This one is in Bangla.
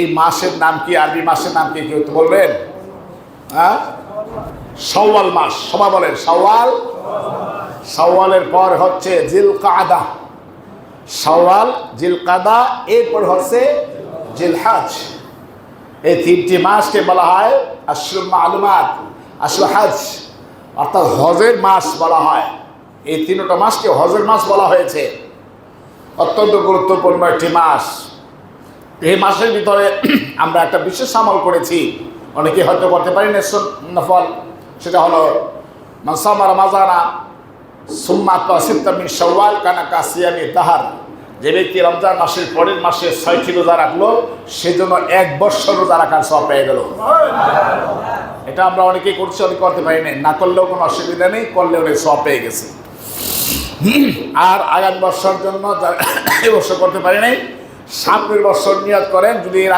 এই মাসের নাম কি, আরবি মাসের নাম কি কেউ বলবেন? হ্যাঁ? সওয়াল মাস, সবাই বলেন সওয়াল সওয়ালের পর হচ্ছে জিল কাদা সওয়াল জিল কাদা এরপর হচ্ছে জিলহাজ। এই তিনটি মাসকে বলা হয় আশ্রম মালুমাত আসল হাজ। অর্থাৎ হজের মাস বলা হয়। এই তিনটা মাসকে হজের মাস বলা হয়েছে। অত্যন্ত গুরুত্বপূর্ণ একটি মাস। এই মাসের ভিতরে আমরা একটা বিশেষ আমল করেছি। অনেকে হয়তো করতে পারি নফল। সেটা হলো মাসামা রমাজানা সুম্মাত সিত্তামি সওয়াল কানা কাসিয়ামি তাহার। যে ব্যক্তি রমজান মাসের পরের মাসে ছয়টি রোজা রাখল সেজন্য এক বৎসর রোজা রাখার সব পেয়ে গেল। এটা আমরা অনেকেই করছি, অনেকে করতে পারি না না করলেও কোনো অসুবিধা নেই করলে অনেক সব পেয়ে গেছে। আর আগামী বর্ষর জন্য এবছর করতে পারি নাই সামনের বছর নিয়াদ করেন যদি এর